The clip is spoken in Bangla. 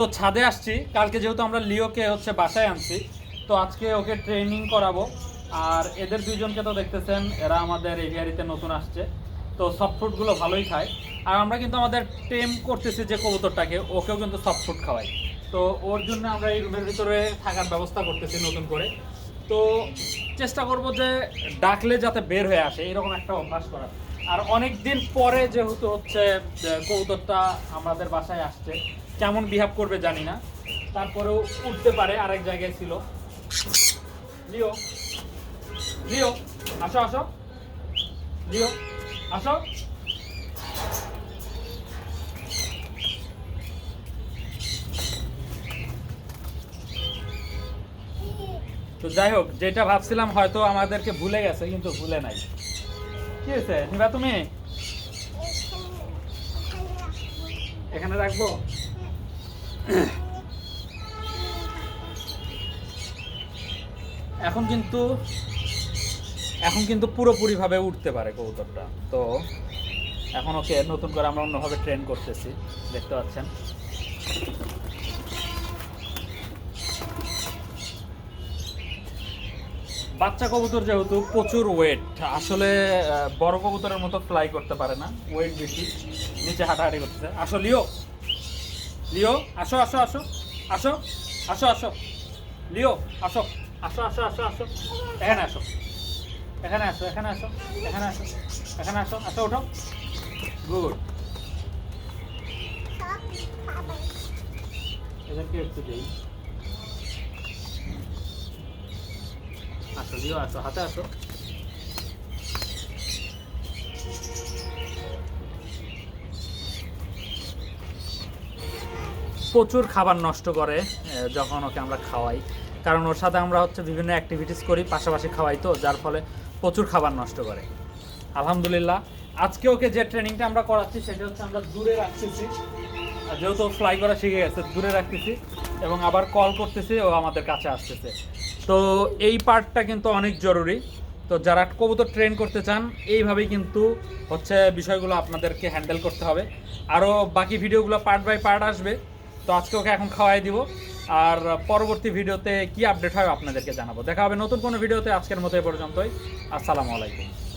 তো ছাদে আসছি। কালকে যেহেতু আমরা লিওকে হচ্ছে বাসায় আনছি, তো আজকে ওকে ট্রেনিং করাবো। আর এদের দুইজনকে তো দেখতেছেন, এরা আমাদের এভিয়ারিতে নতুন আসছে। তো সফট ফুডগুলো ভালোই খায়। আর আমরা কিন্তু আমাদের টেম করতেছি যে কবুতরটাকে, ওকেও কিন্তু সফট ফুড খাওয়াই। তো ওর জন্য আমরা এই রুমের ভিতরে থাকার ব্যবস্থা করতেছি নতুন করে। তো চেষ্টা করব যে ডাকলে যাতে বের হয়ে আসে, এরকম একটা অভ্যাস করা আর অনেক দিন পরে যেহেতু হচ্ছে যে কবুতরটা আমাদের বাসায় আসছে, কেমন বিহেভ করবে জানি না। তারপরেও উঠতে পারে আরেক জায়গায় ছিল। লিও লিও, আসো আসো। লিও, আসো। তো যাই হোক, যেটা ভাবছিলাম হয়তো আমাদেরকে ভুলে গেছে, কিন্তু ভুলে নাই। কি হয়েছে? নিবা তুমি? এখানে রাখব? এখন কিন্তু এখন কিন্তু পুরোপুরিভাবে উঠতে পারে কবুতরটা। তো এখন ওকে নতুন করে আমরা অন্যভাবে ট্রেন করতেছি। দেখতে পাচ্ছেন? বাচ্চা কবুতর যেহেতু প্রচুর ওয়েট আসলে বড় কবুতরের মতো ফ্লাই করতে পারে না ওয়েট বেশি, নিচে হাঁটাহাঁটি করতেছে। আসো, লিও। লিও, আসো আসো আসো আসো আসো আসো। লিও, আসো আসো আসো আসো আসো। এখানে আসো। এখানে আসো এখানে আসো এখানে আসো এখানে আসো আসো ওঠো গুড এদেরকে একটু দেই? লিও আসো, হাতে আসো। প্রচুর খাবার নষ্ট করে যখন ওকে আমরা খাওয়াই। কারণ ওর সাথে আমরা হচ্ছে বিভিন্ন অ্যাক্টিভিটিস করি, পাশাপাশি খাওয়াই তো, যার ফলে প্রচুর খাবার নষ্ট করে। আলহামদুলিল্লাহ, আজকে ওকে যে ট্রেনিংটা আমরা করাচ্ছি, সেটা হচ্ছে আমরা দূরে রাখতেছি। যেহেতু ফ্লাই করা শিখে গেছে, দূরে রাখতেছি এবং আবার কল করতেছি, ও আমাদের কাছে আসতেছে। তো এই পার্টটা কিন্তু অনেক জরুরি। তো যারা কবুতর ট্রেন করতে চান, এইভাবেই কিন্তু হচ্ছে বিষয়গুলো আপনাদেরকে হ্যান্ডেল করতে হবে। আরও বাকি ভিডিওগুলো পার্ট বাই পার্ট আসবে। তো আজকে ওকে এখন খাওয়াই দিব। আর পরবর্তী ভিডিওতে কি আপডেট হয় আপনাদেরকে জানাব। দেখা হবে নতুন কোনো ভিডিওতে আজকের মতো এ পর্যন্তই। আসসালামু আলাইকুম।